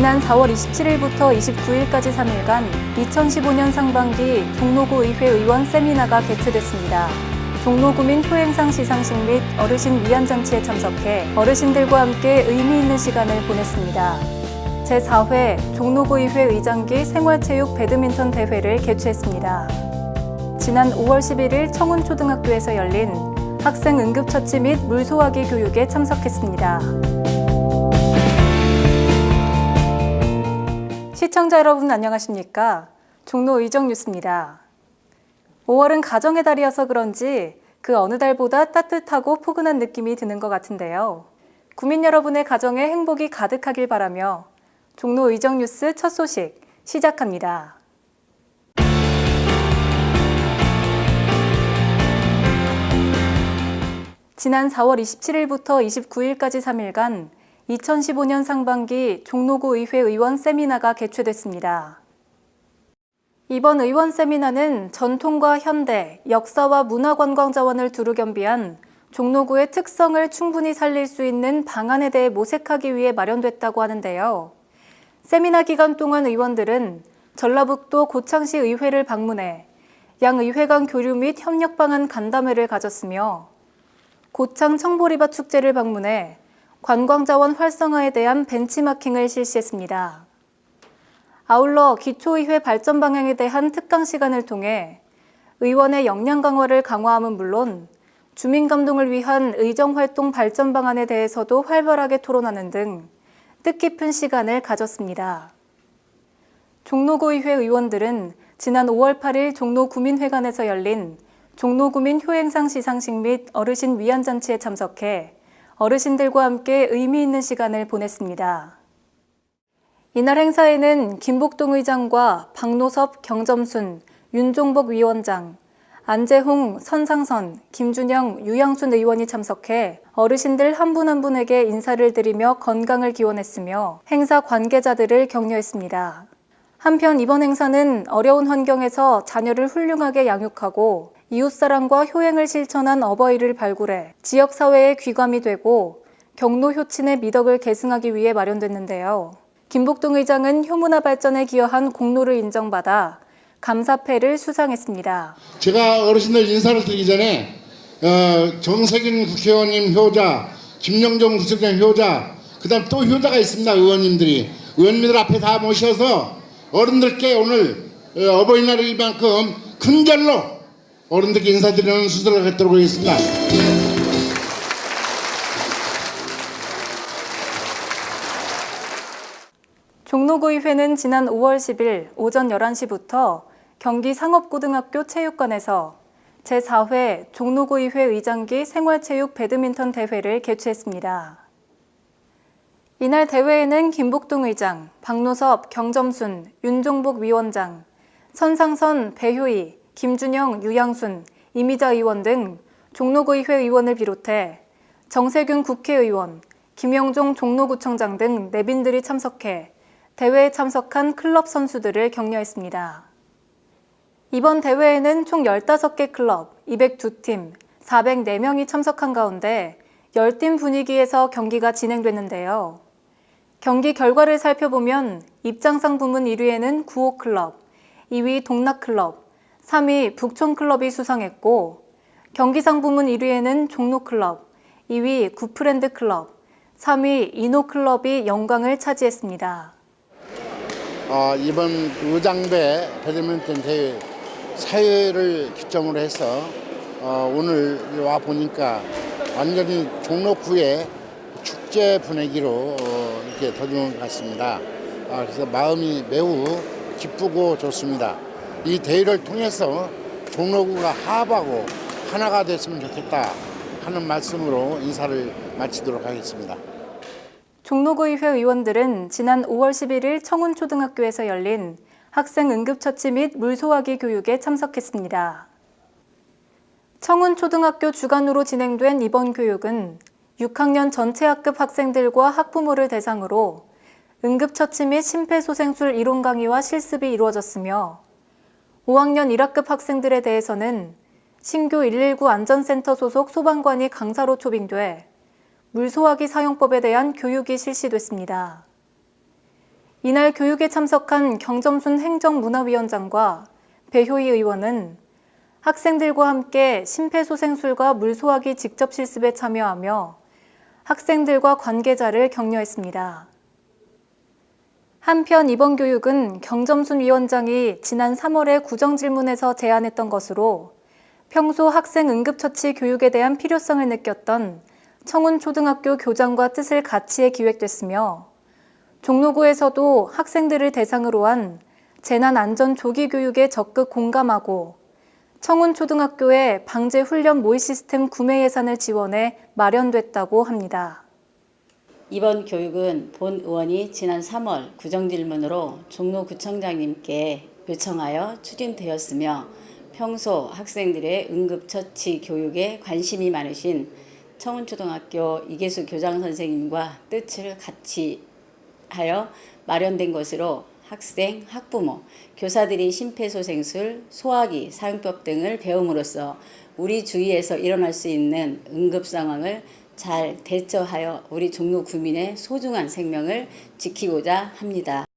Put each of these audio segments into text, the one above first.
지난 4월 27일부터 29일까지 3일간 2015년 상반기 종로구 의회 의원 세미나가 개최됐습니다. 종로구민 효행상 시상식 및 어르신 위안잔치에 참석해 어르신들과 함께 의미 있는 시간을 보냈습니다. 제4회 종로구의회 의장기 생활체육 배드민턴 대회를 개최했습니다. 지난 5월 11일 청운초등학교에서 열린 학생 응급처치 및 물소화기 교육에 참석했습니다. 시청자 여러분 안녕하십니까? 종로 의정 뉴스입니다. 5월은 가정의 달이어서 그런지 그 어느 달보다 따뜻하고 포근한 느낌이 드는 것 같은데요. 구민 여러분의 가정에 행복이 가득하길 바라며 종로 의정 뉴스 첫 소식 시작합니다. 지난 4월 27일부터 29일까지 3일간 2015년 상반기 종로구 의회 의원 세미나가 개최됐습니다. 이번 의원 세미나는 전통과 현대, 역사와 문화관광 자원을 두루 겸비한 종로구의 특성을 충분히 살릴 수 있는 방안에 대해 모색하기 위해 마련됐다고 하는데요. 세미나 기간 동안 의원들은 전라북도 고창시 의회를 방문해 양 의회 간 교류 및 협력 방안 간담회를 가졌으며 고창 청보리밭 축제를 방문해 관광자원 활성화에 대한 벤치마킹을 실시했습니다. 아울러 기초의회 발전 방향에 대한 특강 시간을 통해 의원의 역량 강화를 강화함은 물론 주민 감동을 위한 의정 활동 발전 방안에 대해서도 활발하게 토론하는 등 뜻깊은 시간을 가졌습니다. 종로구의회 의원들은 지난 5월 8일 종로구민회관에서 열린 종로구민 효행상 시상식 및 어르신 위안잔치에 참석해 어르신들과 함께 의미 있는 시간을 보냈습니다. 이날 행사에는 김복동 의장과 박노섭, 경점순, 윤종복 위원장, 안재홍, 선상선, 김준영, 유양순 의원이 참석해 어르신들 한 분한 분에게 인사를 드리며 건강을 기원했으며 행사 관계자들을 격려했습니다. 한편 이번 행사는 어려운 환경에서 자녀를 훌륭하게 양육하고 이웃사랑과 효행을 실천한 어버이를 발굴해 지역사회의 귀감이 되고 경로 효친의 미덕을 계승하기 위해 마련됐는데요. 김복동 의장은 효문화 발전에 기여한 공로를 인정받아 감사패를 수상했습니다. 제가 어르신들 인사를 드리기 전에 어, 정세균 국회의원님 효자, 김영정 국회의원 효자, 그다음 또 효자가 있습니다. 의원님들이 의원님들 앞에 다 모셔서 어른들께 오늘 어, 어버이날인 만큼 큰절로 어른 들께 인사드리는 수술을 갖도록 하겠습니다. 종로구의회는 지난 5월 10일 오전 11시부터 경기 상업고등학교 체육관에서 제4회 종로구의회 의장기 생활체육 배드민턴 대회를 개최했습니다. 이날 대회에는 김복동 의장, 박노섭, 경점순, 윤종복 위원장, 선상선, 배효희, 김준영, 유양순, 이미자 의원 등 종로구의회 의원을 비롯해 정세균 국회의원, 김영종 종로구청장 등 내빈들이 참석해 대회에 참석한 클럽 선수들을 격려했습니다. 이번 대회에는 총 15개 클럽, 202팀, 404명이 참석한 가운데 10팀 분위기에서 경기가 진행됐는데요. 경기 결과를 살펴보면 입장상 부문 1위에는 구호클럽, 2위 동락클럽, 3위 북촌클럽이 수상했고 경기상 부문 1위에는 종로클럽, 2위 구프랜드클럽, 3위 이노클럽이 영광을 차지했습니다. 어, 이번 의장배 배드민턴 대회 사회를 기점으로 해서 어, 오늘 와 보니까 완전히 종로구의 축제 분위기로 어, 이렇게 더듬은 것 같습니다. 아, 그래서 마음이 매우 기쁘고 좋습니다. 이 대회를 통해서 종로구가 화합하고 하나가 됐으면 좋겠다 하는 말씀으로 인사를 마치도록 하겠습니다. 종로구의회 의원들은 지난 5월 11일 청운초등학교에서 열린 학생 응급처치 및 물소화기 교육에 참석했습니다. 청운초등학교 주관으로 진행된 이번 교육은 6학년 전체 학급 학생들과 학부모를 대상으로 응급처치 및 심폐소생술 이론 강의와 실습이 이루어졌으며 5학년 1학급 학생들에 대해서는 신규 119 안전센터 소속 소방관이 강사로 초빙돼 물소화기 사용법에 대한 교육이 실시됐습니다. 이날 교육에 참석한 경점순 행정문화위원장과 배효희 의원은 학생들과 함께 심폐소생술과 물소화기 직접 실습에 참여하며 학생들과 관계자를 격려했습니다. 한편 이번 교육은 경점순 위원장이 지난 3월에 구정질문에서 제안했던 것으로 평소 학생 응급처치 교육에 대한 필요성을 느꼈던 청운초등학교 교장과 뜻을 같이해 기획됐으며 종로구에서도 학생들을 대상으로 한 재난안전 조기 교육에 적극 공감하고 청운초등학교의 방재 훈련 모의 시스템 구매 예산을 지원해 마련됐다고 합니다. 이번 교육은 본 의원이 지난 3월 구정질문으로 종로구청장님께 요청하여 추진되었으며 평소 학생들의 응급처치 교육에 관심이 많으신 청운초등학교 이계수 교장 선생님과 뜻을 같이 하여 마련된 것으로 학생, 학부모, 교사들이 심폐소생술, 소화기, 사용법 등을 배움으로써 우리 주위에서 일어날 수 있는 응급 상황을 잘 대처하여 우리 종로 구민의 소중한 생명을 지키고자 합니다.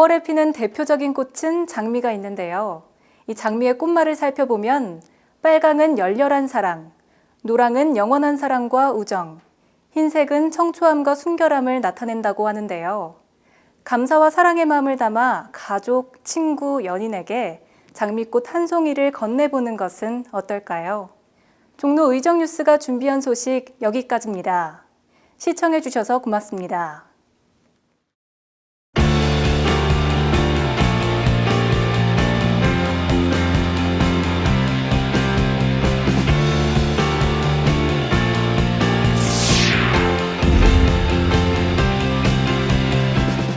오월에 피는 대표적인 꽃은 장미가 있는데요. 이 장미의 꽃말을 살펴보면 빨강은 열렬한 사랑, 노랑은 영원한 사랑과 우정, 흰색은 청초함과 순결함을 나타낸다고 하는데요. 감사와 사랑의 마음을 담아 가족, 친구, 연인에게 장미꽃 한 송이를 건네보는 것은 어떨까요? 종로 의정뉴스가 준비한 소식 여기까지입니다. 시청해주셔서 고맙습니다.